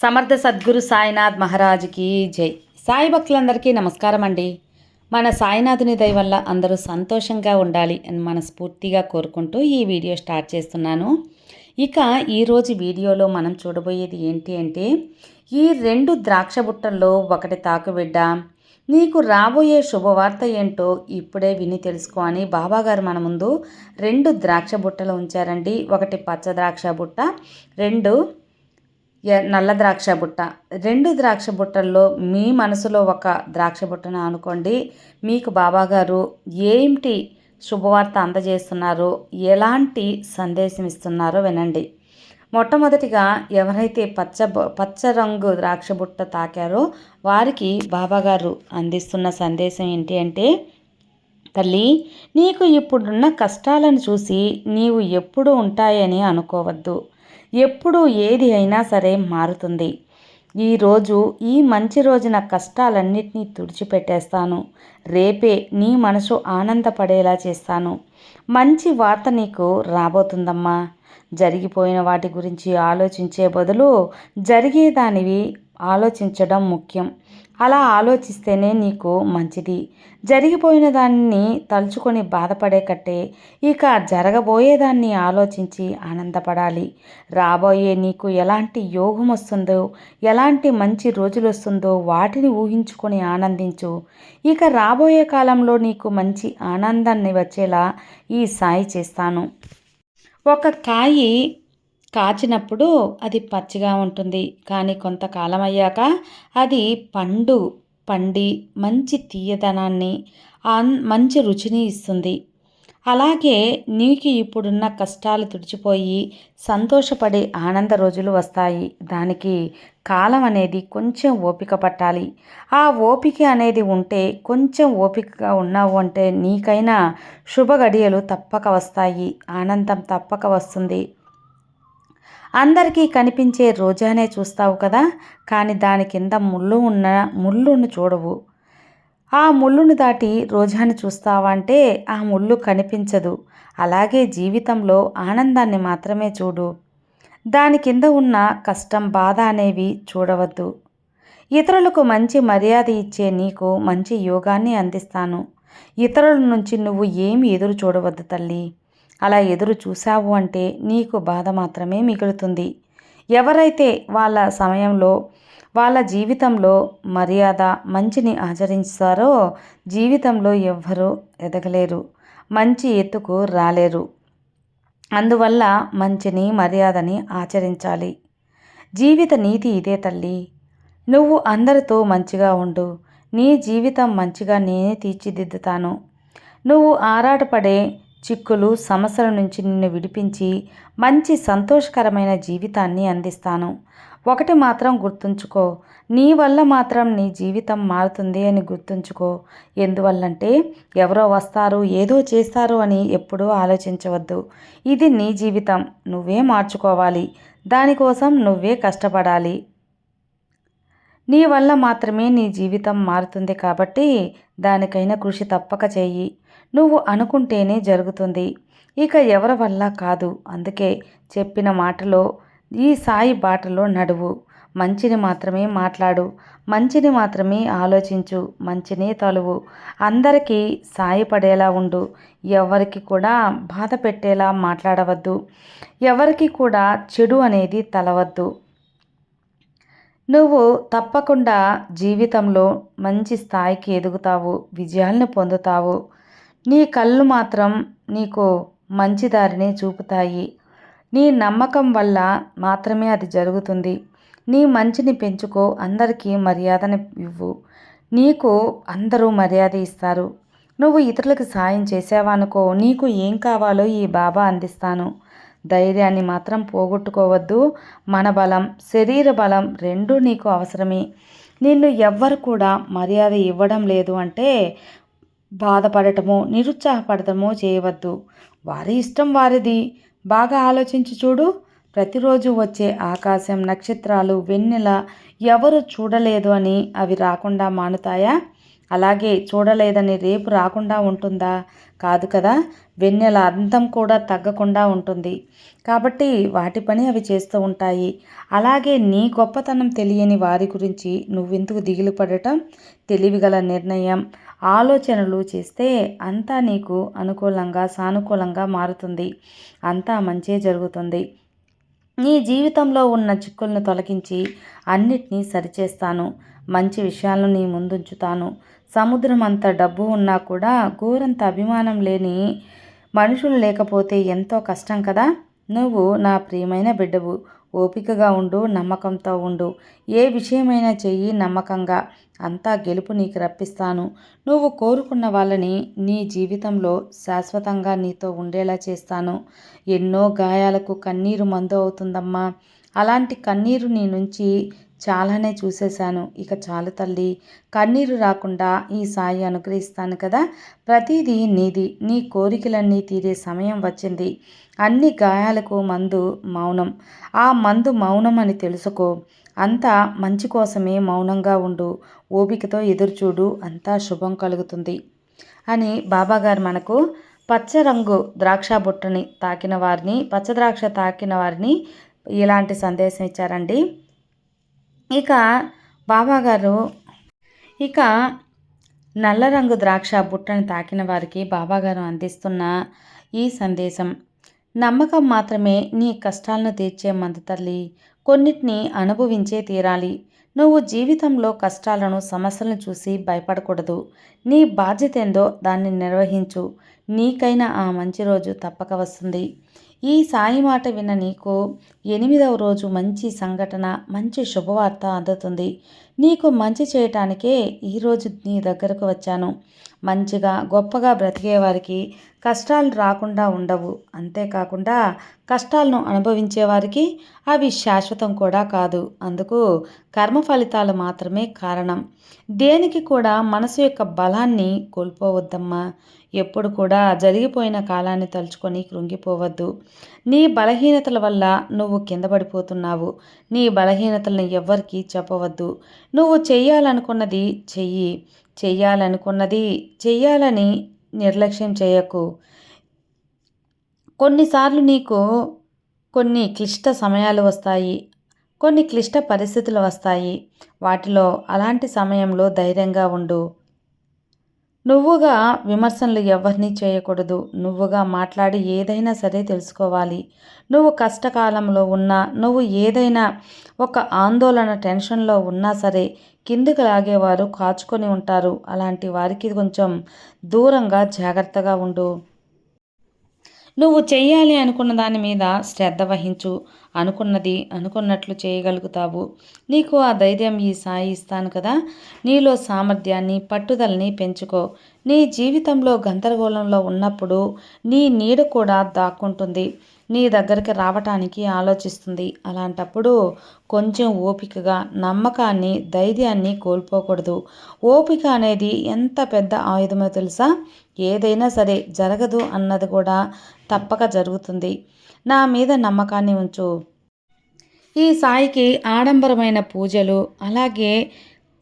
సమర్థ సద్గురు సాయినాథ్ మహారాజ్కి జై. సాయి భక్తులందరికీ నమస్కారం అండి. మన సాయినాథుని దయ వల్ల అందరూ సంతోషంగా ఉండాలి అని మనస్ఫూర్తిగా కోరుకుంటూ ఈ వీడియో స్టార్ట్ చేస్తున్నాను. ఇక ఈరోజు వీడియోలో మనం చూడబోయేది ఏంటి అంటే ఈ రెండు ద్రాక్ష బుట్టల్లో ఒకటి తాకుబిడ్డ నీకు రాబోయే శుభవార్త ఏంటో ఇప్పుడే విని తెలుసుకో అని బాబాగారు మన ముందు రెండు ద్రాక్ష బుట్టలు ఉంచారండి. ఒకటి పచ్చ ద్రాక్ష బుట్ట రెండు నల్ల ద్రాక్ష బుట్ట. రెండు ద్రాక్ష బుట్టల్లో మీ మనసులో ఒక ద్రాక్ష బుట్టను అనుకోండి మీకు బాబాగారు ఏంటి శుభవార్త అందజేస్తున్నారో ఎలాంటి సందేశం ఇస్తున్నారో వినండి. మొట్టమొదటిగా ఎవరైతే పచ్చ పచ్చ రంగు ద్రాక్ష బుట్ట తాకారో వారికి బాబాగారు అందిస్తున్న సందేశం ఏంటి అంటే తల్లి నీకు ఇప్పుడున్న కష్టాలను చూసి నీవు ఎప్పుడు ఉంటాయని అనుకోవద్దు. ఎప్పుడు ఏది అయినా సరే మారుతుంది. ఈరోజు ఈ మంచి రోజున కష్టాలన్నింటినీ తుడిచిపెట్టేస్తాను. రేపే నీ మనసు ఆనందపడేలా చేస్తాను. మంచి వార్త నీకు రాబోతుందమ్మా. జరిగిపోయిన వాటి గురించి ఆలోచించే బదులు జరిగేదానివి ఆలోచించడం ముఖ్యం. అలా ఆలోచిస్తేనే నీకు మంచిది. జరిగిపోయిన దాన్ని తలుచుకొని బాధపడే కట్టే ఇక జరగబోయేదాన్ని ఆలోచించి ఆనందపడాలి. రాబోయే నీకు ఎలాంటి యోగం వస్తుందో ఎలాంటి మంచి రోజులు వస్తుందో వాటిని ఊహించుకొని ఆనందించు. ఇక రాబోయే కాలంలో నీకు మంచి ఆనందాన్ని వచ్చేలా ఈ సాయి చేస్తాను. ఒక కాయి కాచినప్పుడు అది పచ్చిగా ఉంటుంది. కానీ కొంతకాలం అయ్యాక అది పండు పండి మంచి తీయదనాన్ని మంచి రుచిని ఇస్తుంది. అలాగే నీకు ఇప్పుడున్న కష్టాలు తుడిచిపోయి సంతోషపడే ఆనంద రోజులు వస్తాయి. దానికి కాలం అనేది కొంచెం ఓపిక పట్టాలి. ఆ ఓపిక అనేది ఉంటే కొంచెం ఓపికగా ఉన్నావు అంటే నీకైనా శుభ గడియలు తప్పక వస్తాయి. ఆనందం తప్పక వస్తుంది. అందరికీ కనిపించే రోజానే చూస్తావు కదా కానీ దాని కింద ముళ్ళు ఉన్న ముళ్ళును చూడవు. ఆ ముళ్ళును దాటి రోజాని చూస్తావా అంటే ఆ ముళ్ళు కనిపించదు. అలాగే జీవితంలో ఆనందాన్ని మాత్రమే చూడు. దాని కింద ఉన్న కష్టం బాధ అనేవి చూడవద్దు. ఇతరులకు మంచి మర్యాద ఇచ్చే నీకు మంచి యోగాన్ని అందిస్తాను. ఇతరుల నుంచి నువ్వు ఏమి ఎదురు చూడవద్దు తల్లి. అలా ఎదురు చూశావు అంటే నీకు బాధ మాత్రమే మిగులుతుంది. ఎవరైతే వాళ్ళ సమయంలో వాళ్ళ జీవితంలో మర్యాద మంచిని ఆచరిస్తారో జీవితంలో ఎవ్వరూ ఎదగలేరు మంచి ఎత్తుకు రాలేరు. అందువల్ల మంచిని మర్యాదని ఆచరించాలి. జీవిత నీతి ఇదే తల్లి. నువ్వు అందరితో మంచిగా ఉండు. నీ జీవితం మంచిగా నేనే తీర్చిదిద్దుతాను. నువ్వు ఆరాటపడే చిక్కులు సమస్యల నుంచి నిన్ను విడిపించి మంచి సంతోషకరమైన జీవితాన్ని అందిస్తాను. ఒకటి మాత్రం గుర్తుంచుకో నీ వల్ల మాత్రం నీ జీవితం మారుతుంది అని గుర్తుంచుకో. ఎందువల్లంటే ఎవరో వస్తారు ఏదో చేస్తారు అని ఎప్పుడూ ఆలోచించవద్దు. ఇది నీ జీవితం నువ్వే మార్చుకోవాలి. దానికోసం నువ్వే కష్టపడాలి. నీ వల్ల మాత్రమే నీ జీవితం మారుతుంది కాబట్టి దానికైనా కృషి తప్పక చెయ్యి. నువ్వు అనుకుంటేనే జరుగుతుంది. ఇక ఎవరి వల్ల కాదు. అందుకే చెప్పిన మాటలో ఈ సాయి బాటలో నడువు. మంచిని మాత్రమే మాట్లాడు. మంచిని మాత్రమే ఆలోచించు. మంచినే తలువు. అందరికీ సాయపడేలా ఉండు. ఎవరికి కూడా బాధ పెట్టేలా మాట్లాడవద్దు. ఎవరికి కూడా చెడు అనేది తలవద్దు. నువ్వు తప్పకుండా జీవితంలో మంచి స్థాయికి ఎదుగుతావు. విజయాలను పొందుతావు. నీ కళ్ళు మాత్రం నీకు మంచి దారిని చూపుతాయి. నీ నమ్మకం వల్ల మాత్రమే అది జరుగుతుంది. నీ మంచిని పెంచుకో అందరికీ మర్యాదను ఇవ్వు. నీకు అందరూ మర్యాద ఇస్తారు. నువ్వు ఇతరులకు సాయం చేసావనుకో నీకు ఏం కావాలో ఈ బాబా అందిస్తాను. ధైర్యాన్ని మాత్రం పోగొట్టుకోవద్దు. మన బలం శరీర బలం రెండూ నీకు అవసరమే. నిన్ను ఎవ్వరు కూడా మర్యాద ఇవ్వడం లేదు అంటే బాధపడటమో నిరుత్సాహపడటమో చేయవద్దు. వారి ఇష్టం వారిది. బాగా ఆలోచించి చూడు. ప్రతిరోజు వచ్చే ఆకాశం నక్షత్రాలు వెన్నెల ఎవరు చూడలేదు అని అవి రాకుండా మానుతాయా? అలాగే చూడలేదని రేపు రాకుండా ఉంటుందా? కాదు కదా వెన్నెల అందం కూడా తగ్గకుండా ఉంటుంది. కాబట్టి వాటి పని అవి చేస్తూ ఉంటాయి. అలాగే నీ గొప్పతనం తెలియని వారి గురించి నువ్వెందుకు దిగులు పడటం? తెలివిగల నిర్ణయం. ఆలోచనలు చేస్తే అంతా నీకు అనుకూలంగా సానుకూలంగా మారుతుంది. అంతా మంచే జరుగుతుంది. నీ జీవితంలో ఉన్న చిక్కులను తొలగించి అన్నిటినీ సరిచేస్తాను. మంచి విషయాలను నీ ముందుంచుతాను. సముద్రం అంత డబ్బు ఉన్నా కూడా గోరంత అభిమానం లేని మనుషులు లేకపోతే ఎంతో కష్టం కదా? నువ్వు నా ప్రియమైన బిడ్డవు. ఓపికగా ఉండు నమ్మకంతో ఉండు. ఏ విషయమైనా చెయ్యి నమ్మకంగా. అంతా గెలుపు నీకు రప్పిస్తాను. నువ్వు కోరుకున్న వాళ్ళని నీ జీవితంలో శాశ్వతంగా నీతో ఉండేలా చేస్తాను. ఎన్నో గాయాలకు కన్నీరు మందు అవుతుందమ్మా. అలాంటి కన్నీరు నీ నుంచి చాలానే చూసేశాను. ఇక చాలు తల్లి కన్నీరు రాకుండా ఈ సాయి అనుగ్రహిస్తాను కదా? ప్రతిదీ నీది. నీ కోరికలన్నీ తీరే సమయం వచ్చింది. అన్ని గాయాలకు మందు మౌనం. ఆ మందు మౌనం అని తెలుసుకో. అంతా మంచి కోసమే మౌనంగా ఉండు. ఓపికతో ఎదురుచూడు. అంతా శుభం కలుగుతుంది. అని బాబాగారు మనకు పచ్చ రంగు ద్రాక్ష బుట్టని తాకిన వారిని పచ్చ ద్రాక్ష తాకిన వారిని ఇలాంటి సందేశం ఇచ్చారండి. ఇక బాబాగారు ఇక నల్ల రంగు ద్రాక్ష బుట్టను తాకిన వారికి బాబాగారు అందిస్తున్న ఈ సందేశం. నమ్మకం మాత్రమే నీ కష్టాలను తీర్చే మందు తల్లి. కొన్నిటిని అనుభవించే తీరాలి. నువ్వు జీవితంలో కష్టాలను సమస్యలను చూసి భయపడకూడదు. నీ బాధ్యత ఏందో దాన్ని నిర్వహించు. నీకైనా ఆ మంచి రోజు తప్పక వస్తుంది. ఈ సాయి మాట విన్న నీకు ఎనిమిదవ రోజు మంచి సంఘటన మంచి శుభవార్త అందుతుంది. నీకు మంచి చేయటానికే ఈరోజు నీ దగ్గరకు వచ్చాను. మంచిగా గొప్పగా బ్రతికే వారికి కష్టాలు రాకుండా ఉండవు. అంతేకాకుండా కష్టాలను అనుభవించే వారికి అవి శాశ్వతం కూడా కాదు. అందుకు కర్మ ఫలితాలు మాత్రమే కారణం. దేనికి కూడా మనసు యొక్క బలాన్ని కోల్పోవద్దమ్మా. ఎప్పుడు కూడా జరిగిపోయిన కాలాన్ని తలుచుకొని కృంగిపోవద్దు. నీ బలహీనతల వల్ల నువ్వు కింద పడిపోతున్నావు. నీ బలహీనతలను ఎవ్వరికీ చెప్పవద్దు. నువ్వు చెయ్యాలనుకున్నది చెయ్యి. చెయ్యాలనుకున్నది చెయ్యాలని నిర్లక్ష్యం చేయకు. కొన్నిసార్లు నీకు కొన్ని క్లిష్ట సమయాలు వస్తాయి. కొన్ని క్లిష్ట పరిస్థితులు వస్తాయి. వాటిలో అలాంటి సమయంలో ధైర్యంగా ఉండు. నువ్వుగా విమర్శనలు ఎవరిని చేయకూడదు. నువ్వుగా మాట్లాడి ఏదైనా సరే తెలుసుకోవాలి. నువ్వు కష్టకాలంలో ఉన్నా నువ్వు ఏదైనా ఒక ఆందోళన టెన్షన్లో ఉన్నా సరే కిందికి లాగేవారు కాచుకొని ఉంటారు. అలాంటి వారికి కొంచెం దూరంగా జాగ్రత్తగా ఉండు. నువ్వు చెయ్యాలి అనుకున్న దాని మీద శ్రద్ధ వహించు. అనుకున్నది అనుకున్నట్లు చేయగలుగుతావు. నీకు ఆ ధైర్యం ఈ సాయి ఇస్తాను కదా. నీలో సామర్థ్యాన్ని పట్టుదలని పెంచుకో. నీ జీవితంలో గందరగోళంలో ఉన్నప్పుడు నీ నీడ కూడా దాక్కుంటుంది. నీ దగ్గరికి రావటానికి ఆలోచిస్తుంది. అలాంటప్పుడు కొంచెం ఓపికగా నమ్మకాన్ని ధైర్యాన్ని కోల్పోకూడదు. ఓపిక అనేది ఎంత పెద్ద ఆయుధమో తెలుసా? ఏదైనా సరే జరగదు అన్నది కూడా తప్పక జరుగుతుంది. నా మీద నమ్మకాన్ని ఉంచు. ఈ సాయికి ఆడంబరమైన పూజలు అలాగే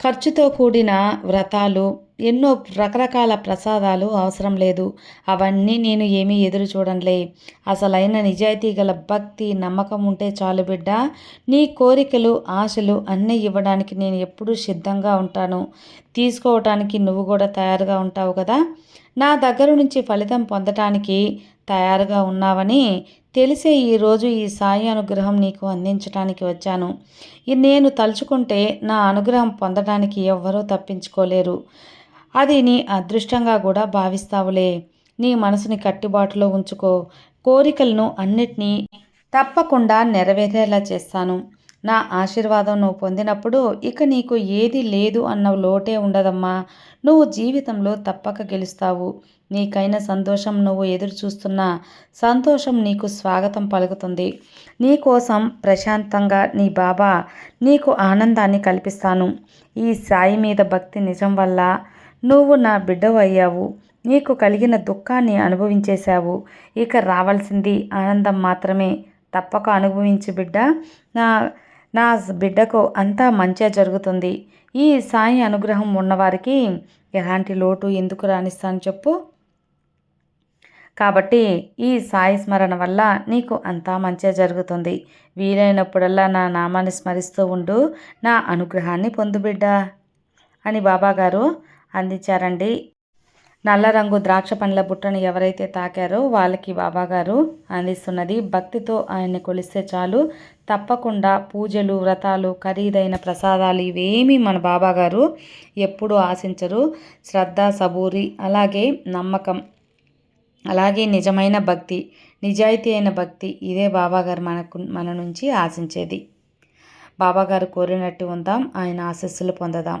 ఖర్చుతో కూడిన వ్రతాలు ఎన్నో రకరకాల ప్రసాదాలు అవసరం లేదు. అవన్నీ నేను ఏమీ ఎదురు చూడంలే అసలైన నిజాయితీ గల భక్తి నమ్మకం ఉంటే చాలు బిడ్డ. నీ కోరికలు ఆశలు అన్నీ ఇవ్వడానికి నేను ఎప్పుడూ సిద్ధంగా ఉంటాను. తీసుకోవటానికి నువ్వు కూడా తయారుగా ఉంటావు కదా. నా దగ్గర నుంచి ఫలితం పొందటానికి తయారుగా ఉన్నావని తెలిసే ఈరోజు ఈ సాయి అనుగ్రహం నీకు అందించడానికి వచ్చాను. నేను తలుచుకుంటే నా అనుగ్రహం పొందడానికి ఎవ్వరూ తప్పించుకోలేరు. అది నీ అదృష్టంగా కూడా భావిస్తావులే. నీ మనసుని కట్టుబాటులో ఉంచుకో. కోరికలను అన్నిటినీ తప్పకుండా నెరవేరేలా చేస్తాను. నా ఆశీర్వాదం నువ్వు పొందినప్పుడు ఇక నీకు ఏది లేదు అన్న లోటే ఉండదమ్మా. నువ్వు జీవితంలో తప్పక గెలుస్తావు. నీకైన సంతోషం నువ్వు ఎదురు చూస్తున్న సంతోషం నీకు స్వాగతం పలుకుతుంది. నీ కోసం ప్రశాంతంగా నీ బాబా నీకు ఆనందాన్ని కల్పిస్తాను. ఈ సాయి మీద భక్తి నిజం వల్ల నువ్వు నా బిడ్డవు అయ్యావు నీకు కలిగిన దుఃఖాన్ని అనుభవించేశావు. ఇక రావాల్సింది ఆనందం మాత్రమే. తప్పక అనుభవించి బిడ్డ. నా నా బిడ్డకు అంతా మంచిగా జరుగుతుంది. ఈ సాయి అనుగ్రహం ఉన్నవారికి ఎలాంటి లోటు ఎందుకు రాణిస్తాను చెప్పు. కాబట్టి ఈ సాయి స్మరణ వల్ల నీకు అంతా మంచిగా జరుగుతుంది. వీలైనప్పుడల్లా నా నామాన్ని స్మరిస్తూ ఉండు. నా అనుగ్రహాన్ని పొందుబిడ్డ అని బాబాగారు అందించారండి. నల్ల రంగు ద్రాక్ష పండ్ల బుట్టను ఎవరైతే తాకారో వాళ్ళకి బాబాగారు అందిస్తున్నది. భక్తితో ఆయన్ని కొలిస్తే చాలు. తప్పకుండా పూజలు వ్రతాలు ఖరీదైన ప్రసాదాలు ఇవేమీ మన బాబాగారు ఎప్పుడూ ఆశించరు. శ్రద్ధ సబూరి అలాగే నమ్మకం అలాగే నిజమైన భక్తి నిజాయితీ అయిన భక్తి ఇదే బాబాగారు మనకు మన నుంచి ఆశించేది. బాబాగారు కోరినట్టు ఉందాం. ఆయన ఆశస్సులు పొందదాం.